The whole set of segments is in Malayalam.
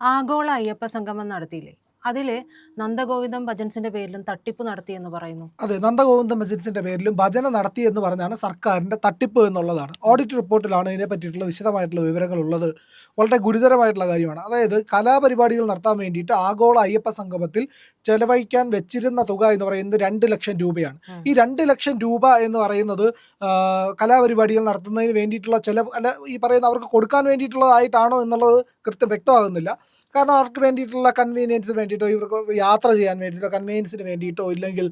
ആഗോള അയ്യപ്പ സംഗമം നടത്തിയില്ലേ? അതിൽ നന്ദഗോവിന്ദം ഭജൻസിന്റെ പേരിലും തട്ടിപ്പ് നടത്തിയെന്ന് പറയുന്നു. അതെ നന്ദഗോവിന്ദം ഭജൻസിന്റെ പേരിലും ഭജന നടത്തി എന്ന് പറഞ്ഞാണ് സർക്കാരിന്റെ തട്ടിപ്പ് എന്നുള്ളതാണ്. ഓഡിറ്റ് റിപ്പോർട്ടിലാണ് ഇതിനെ പറ്റിയിട്ടുള്ള വിശദമായിട്ടുള്ള വിവരങ്ങൾ ഉള്ളത് വളരെ ഗുരുതരമായിട്ടുള്ള കാര്യമാണ്. അതായത് കലാപരിപാടികൾ നടത്താൻ വേണ്ടിയിട്ട് ആഗോള അയ്യപ്പ സംഗമത്തിൽ ചെലവഴിക്കാൻ വെച്ചിരുന്ന തുക എന്ന് പറയുന്നത് രണ്ട് ലക്ഷം രൂപയാണ്. ഈ രണ്ട് ലക്ഷം രൂപ എന്ന് പറയുന്നത് കലാപരിപാടികൾ നടത്തുന്നതിന് വേണ്ടിയിട്ടുള്ള ചെലവ് അല്ല ഈ പറയുന്ന അവർക്ക് കൊടുക്കാൻ വേണ്ടിയിട്ടുള്ളതായിട്ടാണോ എന്നുള്ളത് കൃത്യം വ്യക്തമാകുന്നില്ല. കാരണം അവർക്ക് വേണ്ടിയിട്ടുള്ള കൺവീനിയൻസിന് വേണ്ടിയിട്ടോ ഇവർക്ക് യാത്ര ചെയ്യാൻ വേണ്ടിയിട്ടോ കൺവീനിയൻസിന് വേണ്ടിയിട്ടോ ഇല്ലെങ്കിൽ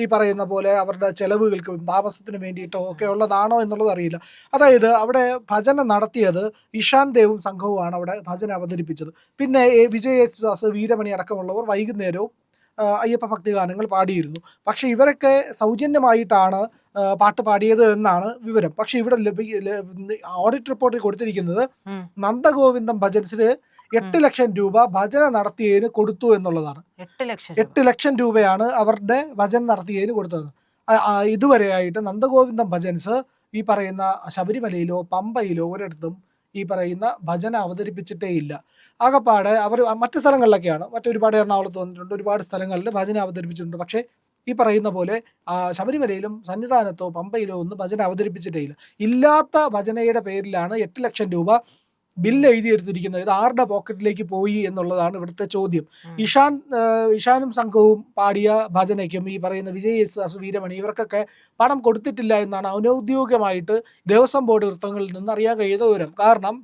ഈ പറയുന്ന പോലെ അവരുടെ ചെലവുകൾക്ക് താമസത്തിന് വേണ്ടിയിട്ടോ ഒക്കെ ഉള്ളതാണോ എന്നുള്ളത് അറിയില്ല. അതായത് അവിടെ ഭജന നടത്തിയത് ഇഷാൻ ദേവും സംഘവുമാണ് അവിടെ ഭജന അവതരിപ്പിച്ചത്. പിന്നെ വിജയ് യേശുദാസ് വീരമണി അടക്കമുള്ളവർ വൈകുന്നേരവും അയ്യപ്പ ഭക്തി ഗാനങ്ങൾ പാടിയിരുന്നു. പക്ഷേ ഇവരൊക്കെ സൗജന്യമായിട്ടാണ് പാട്ട് പാടിയത് എന്നാണ് വിവരം. പക്ഷേ ഇവിടെ ഓഡിറ്റ് റിപ്പോർട്ടിൽ കൊടുത്തിരിക്കുന്നത് നന്ദഗോവിന്ദം ഭജൻസിന് എട്ട് ലക്ഷം രൂപ ഭജന നടത്തിയതിന് കൊടുത്തു എന്നുള്ളതാണ്. എട്ട് ലക്ഷം രൂപയാണ് അവരുടെ ഭജന നടത്തിയതിന് കൊടുത്തത്. ഇതുവരെയായിട്ട് നന്ദഗോവിന്ദം ഭജൻസ് ഈ പറയുന്ന ശബരിമലയിലോ പമ്പയിലോ ഒരിടത്തും ഈ പറയുന്ന ഭജന അവതരിപ്പിച്ചിട്ടേ ഇല്ല. ആകപ്പാടെ അവർ മറ്റ് സ്ഥലങ്ങളിലൊക്കെയാണ്. മറ്റൊരുപാട് എറണാകുളത്ത് വന്നിട്ടുണ്ട് ഒരുപാട് സ്ഥലങ്ങളിൽ ഭജന അവതരിപ്പിച്ചിട്ടുണ്ട്. പക്ഷേ ഈ പറയുന്ന പോലെ ശബരിമലയിലും സന്നിധാനത്തോ പമ്പയിലോ ഒന്നും ഭജന അവതരിപ്പിച്ചിട്ടേ ഇല്ല. ഇല്ലാത്ത ഭജനയുടെ പേരിലാണ് എട്ട് ലക്ഷം രൂപ ബില്ല് എഴുതിയെടുത്തിരിക്കുന്നത് ഇത് ആരുടെ പോക്കറ്റിലേക്ക് പോയി എന്നുള്ളതാണ് ഇവിടുത്തെ ചോദ്യം. ഇഷാൻ ഇഷാനും സംഘവും പാടിയ ഭജനയ്ക്കും ഈ പറയുന്ന വിജയ് യേശുദാസ് വീരമണി ഇവർക്കൊക്കെ പണം കൊടുത്തിട്ടില്ല എന്നാണ് ഔദ്യോഗികമായിട്ട് ദേവസ്വം ബോർഡ് വൃത്തങ്ങളിൽ നിന്ന് അറിയാൻ കഴിയുന്ന വിവരം. കാരണം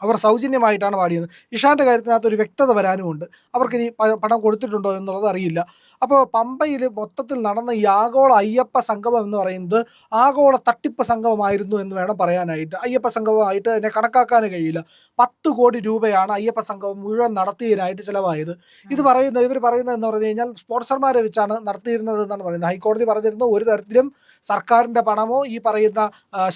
അവർ സൗജന്യമായിട്ടാണ് പാടിയത്. ഇഷാന്റെ കാര്യത്തിനകത്ത് ഒരു വ്യക്തത വരാനുമുണ്ട്. അവർക്കിനി പണം കൊടുത്തിട്ടുണ്ടോ എന്നുള്ളത് അറിയില്ല. അപ്പോൾ പമ്പയിൽ മൊത്തത്തിൽ നടന്ന ഈ ആഗോള അയ്യപ്പ സംഗമം എന്ന് പറയുന്നത് ആഗോള തട്ടിപ്പ് സംഗമമായിരുന്നു എന്ന് വേണം പറയാനായിട്ട്. അയ്യപ്പ സംഗമമായിട്ട് അതിനെ കണക്കാക്കാൻ കഴിയില്ല. പത്ത് കോടി രൂപയാണ് അയ്യപ്പ സംഗമം മുഴുവൻ നടത്തിയതിനായിട്ട് ചിലവായത്. ഇത് പറയുന്നത് ഇവർ പറയുന്നത് എന്ന് പറഞ്ഞു കഴിഞ്ഞാൽ സ്പോൺസർമാരെ വെച്ചാണ് നടത്തിയിരുന്നത് എന്നാണ് പറയുന്നത്. ഹൈക്കോടതി പറഞ്ഞിരുന്നു ഒരു തരത്തിലും സർക്കാരിന്റെ പണമോ ഈ പറയുന്ന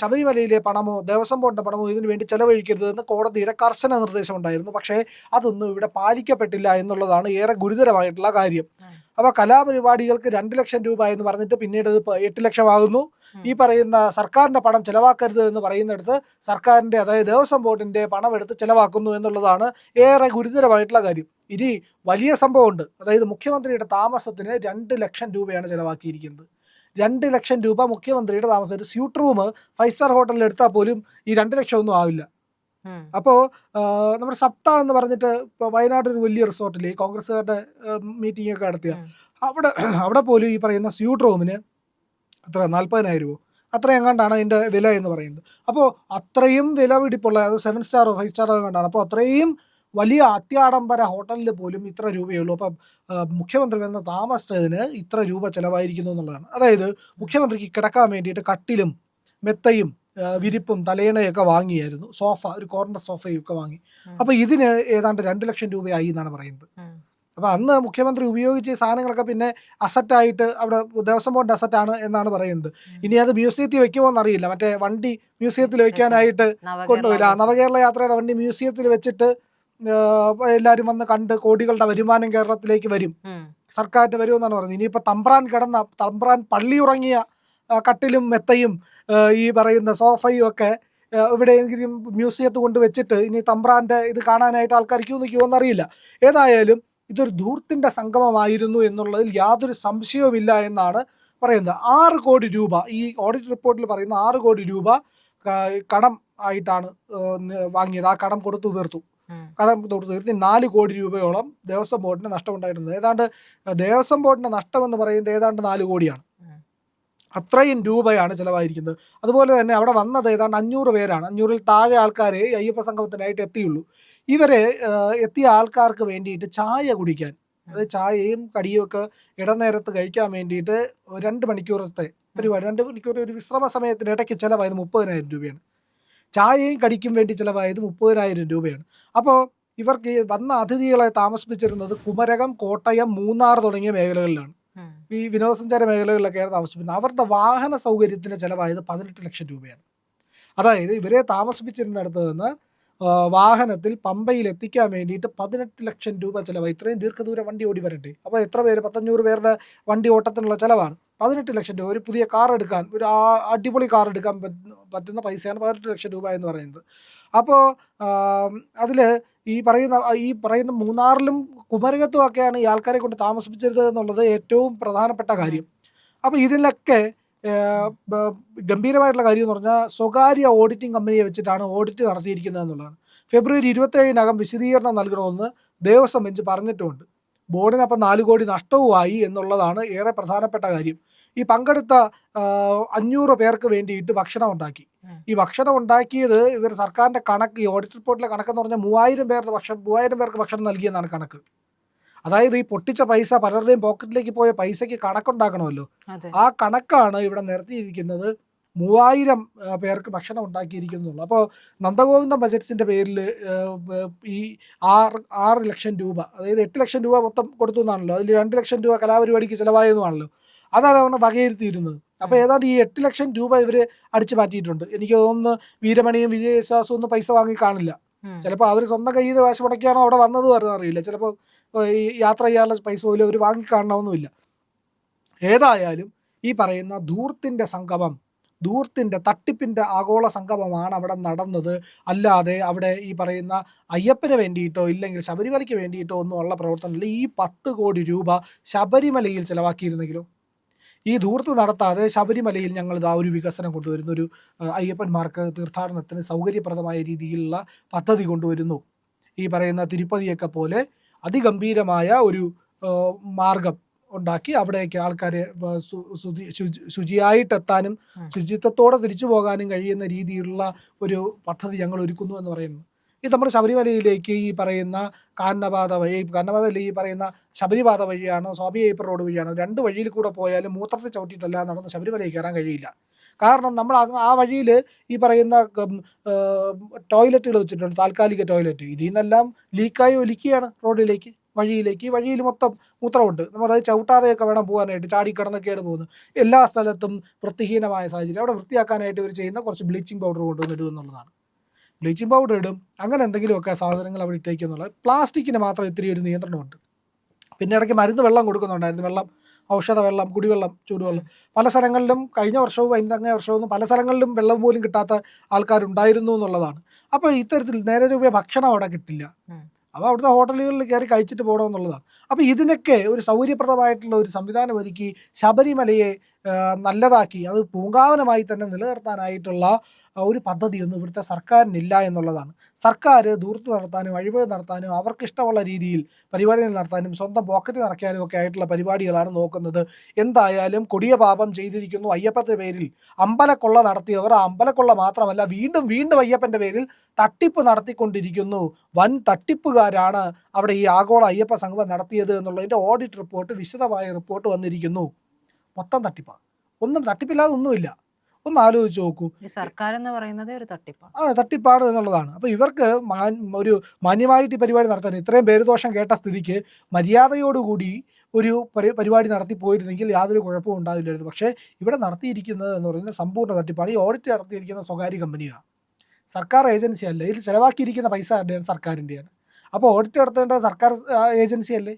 ശബരിമലയിലെ പണമോ ദേവസ്വം ബോർഡിന്റെ പണമോ ഇതിനു വേണ്ടി ചെലവഴിക്കരുതെന്ന് കോടതിയുടെ കർശന നിർദ്ദേശം ഉണ്ടായിരുന്നു പക്ഷേ അതൊന്നും ഇവിടെ പാലിക്കപ്പെട്ടില്ല എന്നുള്ളതാണ് ഏറെ ഗുരുതരമായിട്ടുള്ള കാര്യം. അപ്പോൾ കലാപരിപാടികൾക്ക് രണ്ട് ലക്ഷം രൂപ എന്ന് പറഞ്ഞിട്ട് പിന്നീട് അത് എട്ട് ലക്ഷമാകുന്നു. ഈ പറയുന്ന സർക്കാരിന്റെ പണം ചെലവാക്കരുത് എന്ന് പറയുന്നിടത്ത് സർക്കാരിന്റെ അതായത് ദേവസ്വം ബോർഡിന്റെ പണം എടുത്ത് ചെലവാക്കുന്നു എന്നുള്ളതാണ് ഏറെ ഗുരുതരമായിട്ടുള്ള കാര്യം ഇനി വലിയ സംഭവമുണ്ട് അതായത് മുഖ്യമന്ത്രിയുടെ താമസത്തിന് രണ്ട് ലക്ഷം രൂപയാണ് ചെലവാക്കിയിരിക്കുന്നത് രണ്ട് ലക്ഷം രൂപ മുഖ്യമന്ത്രിയുടെ താമസം ഒരു സ്യൂട്ട് റൂം ഫൈവ് സ്റ്റാർ ഹോട്ടലിൽ എടുത്താൽ പോലും ഈ രണ്ട് ലക്ഷം ഒന്നും ആവില്ല. അപ്പോൾ നമ്മുടെ സപ്ത എന്ന് പറഞ്ഞിട്ട് ഇപ്പോൾ വയനാട് ഒരു വലിയ റിസോർട്ടിൽ കോൺഗ്രസുകാരുടെ കോൺഗ്രസ്സുകാരുടെ മീറ്റിംഗ് ഒക്കെ നടത്തിയ. അവിടെ അവിടെ പോലും ഈ പറയുന്ന സ്യൂട്ട് റൂമിന് അത്ര നാൽപ്പതിനായിരം രൂപ? അത്ര എങ്ങാണ്ടാണ് അതിന്റെ വില എന്ന് പറയുന്നത്. അപ്പോൾ അത്രയും വില പിടിപ്പുള്ള അത് സെവൻ സ്റ്റാറോ ഫൈവ് സ്റ്റാറോ എങ്ങാണ്ടാണ്. അപ്പോൾ അത്രയും വലിയ അത്യാഡംബര ഹോട്ടലിൽ പോലും ഇത്ര രൂപയേ ഉള്ളൂ. അപ്പം മുഖ്യമന്ത്രി വന്ന താമസത്തിന് ഇത്ര രൂപ ചിലവായിരിക്കുന്നു എന്നുള്ളതാണ്. അതായത് മുഖ്യമന്ത്രിക്ക് കിടക്കാൻ വേണ്ടിയിട്ട് കട്ടിലും മെത്തയും വിരിപ്പും തലയിണയൊക്കെ വാങ്ങിയായിരുന്നു. സോഫ ഒരു കോർണർ സോഫയൊക്കെ വാങ്ങി. അപ്പൊ അപ്പോൾ ഇതിന് ഏതാണ്ട് രണ്ട് ലക്ഷം രൂപയായി എന്നാണ് പറയുന്നത്. അപ്പൊ അപ്പോൾ അന്ന് മുഖ്യമന്ത്രി ഉപയോഗിച്ച സാധനങ്ങളൊക്കെ പിന്നെ അസറ്റായിട്ട് അവിടെ ദേവസ്വം ബോർഡ് അസറ്റാണ് എന്നാണ് പറയുന്നത്. ഇനി അത് മ്യൂസിയത്തിൽ വെക്കുമോ എന്നറിയില്ല. മറ്റേ വണ്ടി മ്യൂസിയത്തിൽ വെക്കാനായിട്ട് കൊണ്ടുപോയില്ല നവകേരള യാത്രയുടെ വണ്ടി മ്യൂസിയത്തിൽ വെച്ചിട്ട് എല്ലാവരും വന്ന് കണ്ട് കോടികളുടെ വരുമാനം കേരളത്തിലേക്ക് വരും. സർക്കാരിന്റെ സർക്കാരിന് വരുമെന്നാണ് പറയുന്നത്. ഇനിയിപ്പോൾ തമ്പ്രാൻ കിടന്ന തമ്പ്രാൻ പള്ളി ഉറങ്ങിയ കട്ടിലും മെത്തയും ഈ പറയുന്ന സോഫയും ഒക്കെ ഇവിടെ എങ്കിലും മ്യൂസിയത്ത് കൊണ്ട് വെച്ചിട്ട് ഇനി തമ്പ്രാന്റെ ഇത് കാണാനായിട്ട് ആൾക്കാർ ക്യൂ നിൽക്കുമോ എന്നറിയില്ല. ഏതായാലും ഇതൊരു ധൂർത്തിന്റെ സംഗമമായിരുന്നു എന്നുള്ളതിൽ യാതൊരു സംശയവുമില്ല എന്നാണ് പറയുന്നത്. ആറ് കോടി രൂപ ഈ ഓഡിറ്റ് റിപ്പോർട്ടിൽ പറയുന്ന ആറ് കോടി രൂപ കടം ആയിട്ടാണ് വാങ്ങിയത്. ആ കടം കൊടുത്തു തീർത്തു. കടം കൊടുത്തു തീർത്തി നാല് കോടി രൂപയോളം ദേവസ്വം ബോർഡിന് നഷ്ടമുണ്ടായിരുന്നത് ഏതാണ്ട് ദേവസ്വം ബോർഡിന്റെ നഷ്ടം എന്ന് പറയുന്നത് ഏതാണ്ട് നാല് കോടിയാണ്. അത്രയും രൂപയാണ് ചിലവായിരിക്കുന്നത്. അതുപോലെ തന്നെ അവിടെ വന്നത് ഏതാണ്ട് അഞ്ഞൂറ് പേരാണ്. അഞ്ഞൂറിൽ താഴെ ആൾക്കാരെ അയ്യപ്പ സംഗമത്തിനായിട്ട് എത്തിയുള്ളൂ. ഇവരെ എത്തിയ ആൾക്കാർക്ക് വേണ്ടിയിട്ട് ചായ കുടിക്കാൻ അതായത് ചായയും കടിയും ഒക്കെ ഇടനേരത്ത് കഴിക്കാൻ വേണ്ടിയിട്ട് രണ്ട് മണിക്കൂറത്തെ പരിപാടി. രണ്ട് മണിക്കൂർ ഒരു വിശ്രമ സമയത്തിന് ഇടയ്ക്ക് ചിലവായത് മുപ്പതിനായിരം രൂപയാണ്. ചായയും കടിക്കും വേണ്ടി ചിലവായത് മുപ്പതിനായിരം രൂപയാണ്. അപ്പോൾ ഇവർക്ക് വന്ന അതിഥികളെ താമസിപ്പിച്ചിരുന്നത് കുമരകം കോട്ടയം മൂന്നാർ തുടങ്ങിയ മേഖലകളിലാണ്. ഈ വിനോദസഞ്ചാര മേഖലകളിലൊക്കെയാണ് താമസിപ്പിക്കുന്നത് അവരുടെ വാഹന സൗകര്യത്തിന്റെ ചിലവായത് പതിനെട്ട് ലക്ഷം രൂപയാണ്. അതായത് ഇവരെ താമസിപ്പിച്ചിരുന്നിടത്ത് നിന്ന് വാഹനത്തിൽ പമ്പയിൽ എത്തിക്കാൻ വേണ്ടിയിട്ട് പതിനെട്ട് ലക്ഷം രൂപ ചിലവായി. ഇത്രയും ദീർഘദൂരം വണ്ടി ഓടി വരട്ടെ. അപ്പോൾ എത്ര പേര്? പത്തഞ്ഞൂറ് പേരുടെ വണ്ടി ഓട്ടത്തിനുള്ള ചിലവാണ്. പതിനെട്ട് ലക്ഷം രൂപ. ഒരു പുതിയ കാർ എടുക്കാൻ ഒരു അടിപൊളി കാർ എടുക്കാൻ പറ്റുന്ന പൈസയാണ് പതിനെട്ട് ലക്ഷം രൂപ എന്ന് പറയുന്നത്. അപ്പോൾ അതിൽ ഈ പറയുന്ന ഈ പറയുന്ന മൂന്നാറിലും കുമരകത്തും ഒക്കെയാണ് ഈ ആൾക്കാരെ കൊണ്ട് താമസിപ്പിച്ചത് എന്നുള്ളത് ഏറ്റവും പ്രധാനപ്പെട്ട കാര്യം. അപ്പോൾ ഇതിലൊക്കെ ഗംഭീരമായിട്ടുള്ള കാര്യം എന്ന് പറഞ്ഞാൽ സ്വകാര്യ ഓഡിറ്റിംഗ് കമ്പനിയെ വെച്ചിട്ടാണ് ഓഡിറ്റ് നടത്തിയിരിക്കുന്നത് എന്നുള്ളതാണ്. ഫെബ്രുവരി ഇരുപത്തേഴിനകം വിശദീകരണം നൽകണമെന്ന് ദേവസ്വം ബെഞ്ച് പറഞ്ഞിട്ടുമുണ്ട് ബോർഡിനപ്പം നാല് കോടി നഷ്ടവുമായി എന്നുള്ളതാണ് ഏറെ പ്രധാനപ്പെട്ട കാര്യം. ഈ പങ്കെടുത്ത അഞ്ഞൂറ് പേർക്ക് വേണ്ടിയിട്ട് ഭക്ഷണം ഉണ്ടാക്കി. ഈ ഭക്ഷണം ഉണ്ടാക്കിയത് ഇവർ സർക്കാരിന്റെ കണക്ക് ഈ ഓഡിറ്റ് റിപ്പോർട്ടിലെ കണക്കെന്ന് പറഞ്ഞാൽ മൂവായിരം പേരുടെ ഭക്ഷണം മൂവായിരം പേർക്ക് ഭക്ഷണം നൽകിയെന്നാണ് കണക്ക്. അതായത് ഈ പൊട്ടിച്ച പൈസ പലരുടെയും പോക്കറ്റിലേക്ക് പോയ പൈസയ്ക്ക് കണക്കുണ്ടാക്കണമല്ലോ. ആ കണക്കാണ് ഇവിടെ നിരത്തിയിരിക്കുന്നത് മൂവായിരം പേർക്ക് ഭക്ഷണം ഉണ്ടാക്കിയിരിക്കുന്നുള്ളൂ അപ്പോൾ നന്ദഗോവിന്ദ ബജറ്റ്സിന്റെ പേരിൽ ഈ ആറ് ആറ് ലക്ഷം രൂപ അതായത് എട്ട് ലക്ഷം രൂപ മൊത്തം കൊടുത്തു എന്നാണല്ലോ. അതിൽ രണ്ട് ലക്ഷം രൂപ കലാപരിപാടിക്ക് ചിലവായതുമാണല്ലോ അതാണ് അവിടെ വകയിരുത്തിയിരുന്നത്. അപ്പോൾ ഏതാണ്ട് ഈ എട്ട് ലക്ഷം രൂപ ഇവർ അടിച്ചു മാറ്റിയിട്ടുണ്ട്. എനിക്ക് തോന്നുന്നു വീരമണിയും വിജയവിശ്വാസവും ഒന്നും പൈസ വാങ്ങി കാണില്ല. ചിലപ്പോൾ അവർ സ്വന്തം കയ്യിൽ നിന്ന് കാശ് മുടക്കിയാണോ അവിടെ വന്നത് വരുന്നത് അറിയില്ല. ചിലപ്പോൾ ഈ യാത്ര ചെയ്യാനുള്ള പൈസ പോലും അവർ വാങ്ങിക്കാണണമെന്നുമില്ല ഏതായാലും ഈ പറയുന്ന ധൂർത്തിന്റെ സംഗമം ധൂർത്തിന്റെ തട്ടിപ്പിന്റെ ആഗോള സംഗമമാണ് അവിടെ നടന്നത്. അല്ലാതെ അവിടെ ഈ പറയുന്ന അയ്യപ്പന് വേണ്ടിയിട്ടോ ഇല്ലെങ്കിൽ ശബരിമലയ്ക്ക് വേണ്ടിയിട്ടോ ഒന്നും ഉള്ള പ്രവർത്തനമില്ല. ഈ പത്ത് കോടി രൂപ ശബരിമലയിൽ ചിലവാക്കിയിരുന്നെങ്കിലോ ഈ ധൂർത്ത് നടത്താതെ ശബരിമലയിൽ ഞങ്ങൾ ഇതാ ഒരു വികസനം കൊണ്ടുവരുന്നു. ഒരു അയ്യപ്പന്മാർക്ക് തീർത്ഥാടനത്തിന് സൗകര്യപ്രദമായ രീതിയിലുള്ള പദ്ധതി കൊണ്ടുവരുന്നു. ഈ പറയുന്ന തിരുപ്പതിയൊക്കെ പോലെ അതിഗംഭീരമായ ഒരു മാർഗം ഉണ്ടാക്കി അവിടേക്ക് ആൾക്കാരെ ശുചിയായിട്ടെത്താനും ശുചിത്വത്തോടെ തിരിച്ചു പോകാനും കഴിയുന്ന രീതിയിലുള്ള ഒരു പദ്ധതി ഞങ്ങൾ ഒരുക്കുന്നു എന്ന് പറയുന്നു. ഇത് നമ്മുടെ ശബരിമലയിലേക്ക് ഈ പറയുന്ന കാന്നപാത വഴി കാന്നപാത അല്ലെങ്കിൽ ഈ പറയുന്ന ശബരിപാത വഴിയാണോ സ്വാമി അയ്യപ്പ റോഡ് വഴിയാണോ രണ്ട് വഴിയിൽ കൂടെ പോയാലും മൂത്രത്തെ ചവിട്ടിയിട്ടല്ല നടന്ന് ശബരിമലയിൽ കയറാൻ കഴിയില്ല. കാരണം നമ്മൾ ആ വഴിയിൽ ഈ പറയുന്ന ടോയ്ലറ്റുകൾ വെച്ചിട്ടുണ്ട് താൽക്കാലിക ടോയ്ലറ്റ്. ഇതിൽ നിന്നെല്ലാം ലീക്കായി ഒലിക്കുകയാണ് റോഡിലേക്ക് വഴിയിലേക്ക്. വഴിയിൽ മൊത്തം മൂത്രമുണ്ട്. നമ്മൾ നമ്മളത് ചവിട്ടാതെയൊക്കെ വേണം പോകാനായിട്ട് ചാടി കിടന്നൊക്കെയാണ് പോകുന്നത്. എല്ലാ സ്ഥലത്തും വൃത്തിഹീനമായ സാഹചര്യം. അവിടെ വൃത്തിയാക്കാനായിട്ട് ഇവർ ചെയ്യുന്ന കുറച്ച് ബ്ലീച്ചിങ് പൗഡർ കൊണ്ടുവന്നിടുക എന്നുള്ളതാണ്. ബ്ലീച്ചിങ് പൗഡർ ഇടും. അങ്ങനെ എന്തെങ്കിലുമൊക്കെ സാധനങ്ങൾ അവിടെ ഇട്ടേക്കും എന്നുള്ളത്. പ്ലാസ്റ്റിക്കിന് മാത്രം ഇത്തിരി ഒരു നിയന്ത്രണമുണ്ട്. പിന്നെ ഇടയ്ക്ക് മരുന്ന് വെള്ളം കൊടുക്കുന്നുണ്ടായിരുന്നു. വെള്ളം ഔഷധ വെള്ളം കുടിവെള്ളം ചൂടുവെള്ളം. പല സ്ഥലങ്ങളിലും കഴിഞ്ഞ വർഷവും അതിന്റെ അങ്ങേ വർഷവും പല സ്ഥലങ്ങളിലും വെള്ളം പോലും കിട്ടാത്ത ആൾക്കാരുണ്ടായിരുന്നു എന്നുള്ളതാണ്. അപ്പോൾ ഇത്തരത്തിൽ നേരെ ചൊവ്വേ ഭക്ഷണം അവിടെ കിട്ടില്ല. അപ്പോൾ അവിടുത്തെ ഹോട്ടലുകളിൽ കയറി കഴിച്ചിട്ട് പോകണം എന്നുള്ളതാണ്. അപ്പോൾ ഇതിനൊക്കെ ഒരു സൗകര്യപ്രദമായിട്ടുള്ള ഒരു സംവിധാനം ഒരുക്കി ശബരിമലയെ നല്ലതാക്കി അത് പൂങ്കാവനമായി തന്നെ നിലനിർത്താനായിട്ടുള്ള ഒരു പദ്ധതിയൊന്നും ഇവിടുത്തെ സർക്കാരിനില്ല എന്നുള്ളതാണ്. സർക്കാർ ദൂർത്ത് നടത്താനും അഴിമതി നടത്താനും അവർക്ക് ഇഷ്ടമുള്ള രീതിയിൽ പരിപാടികൾ നടത്താനും സ്വന്തം പോക്കറ്റ് നിറയ്ക്കാനും ഒക്കെ ആയിട്ടുള്ള പരിപാടികളാണ് നോക്കുന്നത്. എന്തായാലും കൊടിയ പാപം ചെയ്തിരിക്കുന്നു അയ്യപ്പന്റെ പേരിൽ. അമ്പലക്കൊള്ള നടത്തിയവർ ആ അമ്പലക്കൊള്ള മാത്രമല്ല വീണ്ടും വീണ്ടും അയ്യപ്പന്റെ പേരിൽ തട്ടിപ്പ് നടത്തിക്കൊണ്ടിരിക്കുന്നു. വൻ തട്ടിപ്പുകാരാണ് അവിടെ ഈ ആഗോള അയ്യപ്പ സംഘം നടത്തിയത് എന്നുള്ളതിന്റെ ഓഡിറ്റ് റിപ്പോർട്ട് വിശദമായ റിപ്പോർട്ട് വന്നിരിക്കുന്നു. മൊത്തം തട്ടിപ്പാണ് ഒന്നും തട്ടിപ്പില്ലാതെ ഒന്നുമില്ല. ഒന്ന് ആലോചിച്ച് നോക്കൂ. സർക്കാർ എന്ന് പറയുന്നത് ഒരു തട്ടിപ്പാണ്. ആ തട്ടിപ്പാണ് എന്നുള്ളതാണ്. അപ്പോൾ ഇവർക്ക് ഒരു മാന്യമായിട്ട് ഈ പരിപാടി നടത്താൻ ഇത്രയും പേരുദോഷം കേട്ട സ്ഥിതിക്ക് മര്യാദയോടുകൂടി ഒരു പരി പരിപാടി നടത്തി പോയിരുന്നെങ്കിൽ യാതൊരു കുഴപ്പവും ഉണ്ടാവില്ലായിരുന്നു. പക്ഷേ ഇവിടെ നടത്തിയിരിക്കുന്നത് എന്ന് പറയുന്നത് സമ്പൂർണ തട്ടിപ്പാണ്. ഈ ഓഡിറ്റ് നടത്തിയിരിക്കുന്ന സ്വകാര്യ കമ്പനിയാണ്. സർക്കാർ ഏജൻസി അല്ല? ഇതിൽ ചിലവാക്കിയിരിക്കുന്ന പൈസ ആരുടെയാണ്? സർക്കാരിന്റെയാണ് അപ്പോൾ ഓഡിറ്റ് നടത്തേണ്ടത് സർക്കാർ ഏജൻസി അല്ലേ?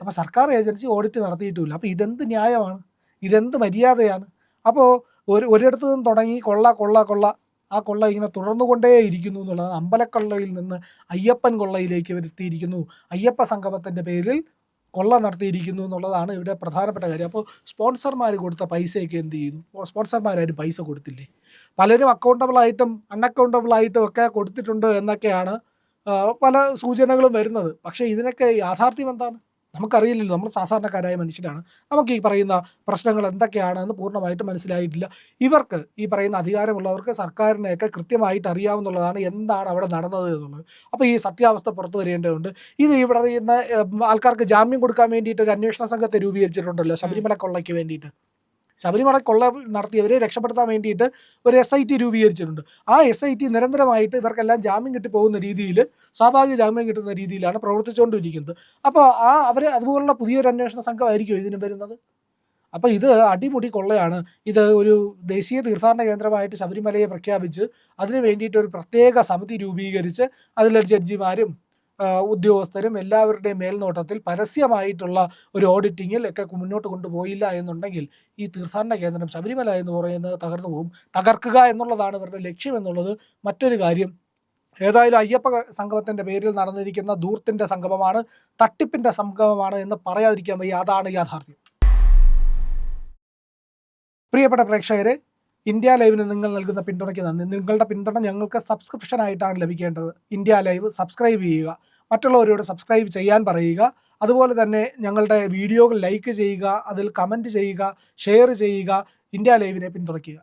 അപ്പോൾ സർക്കാർ ഏജൻസി ഓഡിറ്റ് നടത്തിയിട്ടുമില്ല അപ്പോൾ ഇതെന്ത് ന്യായമാണ്? ഇതെന്ത് മര്യാദയാണ്? അപ്പോൾ ഒരു ഒരിടത്തു നിന്ന് തുടങ്ങി കൊള്ള കൊള്ള കൊള്ള. ആ കൊള്ള ഇങ്ങനെ തുടർന്നുകൊണ്ടേ ഇരിക്കുന്നു എന്നുള്ളത് അമ്പലക്കൊള്ളയിൽ നിന്ന് അയ്യപ്പൻ കൊള്ളയിലേക്ക് വരുത്തിയിരിക്കുന്നു. അയ്യപ്പ സംഗമത്തിന്റെ പേരിൽ കൊള്ള നടത്തിയിരിക്കുന്നു എന്നുള്ളതാണ് ഇവിടെ പ്രധാനപ്പെട്ട കാര്യം. അപ്പോൾ സ്പോൺസർമാർ കൊടുത്ത പൈസയൊക്കെ എന്ത് ചെയ്യുന്നു? സ്പോൺസർമാരാരും പൈസ കൊടുത്തില്ലേ? പലരും അക്കൗണ്ടബിളായിട്ടും അൺഅക്കൗണ്ടബിളായിട്ടും ഒക്കെ കൊടുത്തിട്ടുണ്ട് എന്നൊക്കെയാണ് പല സൂചനകളും വരുന്നത്. പക്ഷേ ഇതിനൊക്കെ യാഥാർത്ഥ്യം എന്താണ്? നമുക്കറിയില്ലല്ലോ. നമ്മൾ സാധാരണക്കാരായ മനുഷ്യരാണ്. നമുക്ക് ഈ പറയുന്ന പ്രശ്നങ്ങൾ എന്തൊക്കെയാണെന്ന് പൂർണമായിട്ട് മനസ്സിലായിട്ടില്ല. ഇവർക്ക് ഈ പറയുന്ന അധികാരമുള്ളവർക്ക് സർക്കാരിനെയൊക്കെ കൃത്യമായിട്ട് അറിയാവുന്നുള്ളതാണ് എന്താണ് അവിടെ നടന്നത് എന്നുള്ളത്. അപ്പോൾ ഈ സത്യാവസ്ഥ പുറത്തു വരേണ്ടതുണ്ട്. ഇത് ഇവിടെ ഇന്ന് ആൾക്കാർക്ക് ജാമ്യം കൊടുക്കാൻ വേണ്ടിയിട്ട് ഒരു അന്വേഷണ സംഘത്തെ രൂപീകരിച്ചിട്ടുണ്ടല്ലോ ശബരിമല കൊള്ളയ്ക്ക് വേണ്ടിയിട്ട്. ശബരിമല കൊള്ള നടത്തിയവരെ രക്ഷപ്പെടുത്താൻ വേണ്ടിയിട്ട് ഒരു എസ് ഐ ടി രൂപീകരിച്ചിട്ടുണ്ട്. ആ എസ് ഐ ടി നിരന്തരമായിട്ട് ഇവർക്കെല്ലാം ജാമ്യം കിട്ടി പോകുന്ന രീതിയിൽ സ്വാഭാവിക ജാമ്യം കിട്ടുന്ന രീതിയിലാണ് പ്രവർത്തിച്ചുകൊണ്ടിരിക്കുന്നത്. അപ്പോൾ ആ അവർ അതുപോലുള്ള പുതിയൊരു അന്വേഷണ സംഘമായിരിക്കും ഇതിന് വരുന്നത്? അപ്പോൾ ഇത് അടിമുടി കൊള്ളയാണ്. ഇത് ഒരു ദേശീയ തീർത്ഥാടന കേന്ദ്രമായിട്ട് ശബരിമലയെ പ്രഖ്യാപിച്ച് അതിന് വേണ്ടിയിട്ട് ഒരു പ്രത്യേക സമിതി രൂപീകരിച്ച് അതിലൊരു ജഡ്ജിമാരും ഉദ്യോഗസ്ഥരും എല്ലാവരുടെയും മേൽനോട്ടത്തിൽ പരസ്യമായിട്ടുള്ള ഒരു ഓഡിറ്റിങ്ങിൽ ഒക്കെ മുന്നോട്ട് കൊണ്ടുപോയില്ല എന്നുണ്ടെങ്കിൽ ഈ തീർത്ഥാടന കേന്ദ്രം ശബരിമല എന്ന് പറയുന്നത് തകർന്നു പോകും. തകർക്കുക എന്നുള്ളതാണ് ഇവരുടെ ലക്ഷ്യം എന്നുള്ളത് മറ്റൊരു കാര്യം. ഏതായാലും അയ്യപ്പ സംഗമത്തിന്റെ പേരിൽ നടന്നിരിക്കുന്ന ദൂർത്തിന്റെ സംഗമമാണ് തട്ടിപ്പിന്റെ സംഗമമാണ് എന്ന് പറയാതിരിക്കാൻ വയ്യ. അതാണ് യാഥാർത്ഥ്യം. പ്രിയപ്പെട്ട പ്രേക്ഷകരെ ഇന്ത്യ ലൈവിന് നിങ്ങൾ നൽകുന്ന പിന്തുണയ്ക്ക് നന്ദി. നിങ്ങളുടെ പിന്തുണ ഞങ്ങൾക്ക് സബ്സ്ക്രിപ്ഷനായിട്ടാണ് ലഭിക്കേണ്ടത്. ഇന്ത്യ ലൈവ് സബ്സ്ക്രൈബ് ചെയ്യുക. മറ്റുള്ളവരോട് സബ്സ്ക്രൈബ് ചെയ്യാൻ പറയുക. അതുപോലെ തന്നെ ഞങ്ങളുടെ വീഡിയോകൾ ലൈക്ക് ചെയ്യുക അതിൽ കമന്റ് ചെയ്യുക ഷെയർ ചെയ്യുക ഇന്ത്യ ലൈവിനെ പിന്തുണയ്ക്കുക.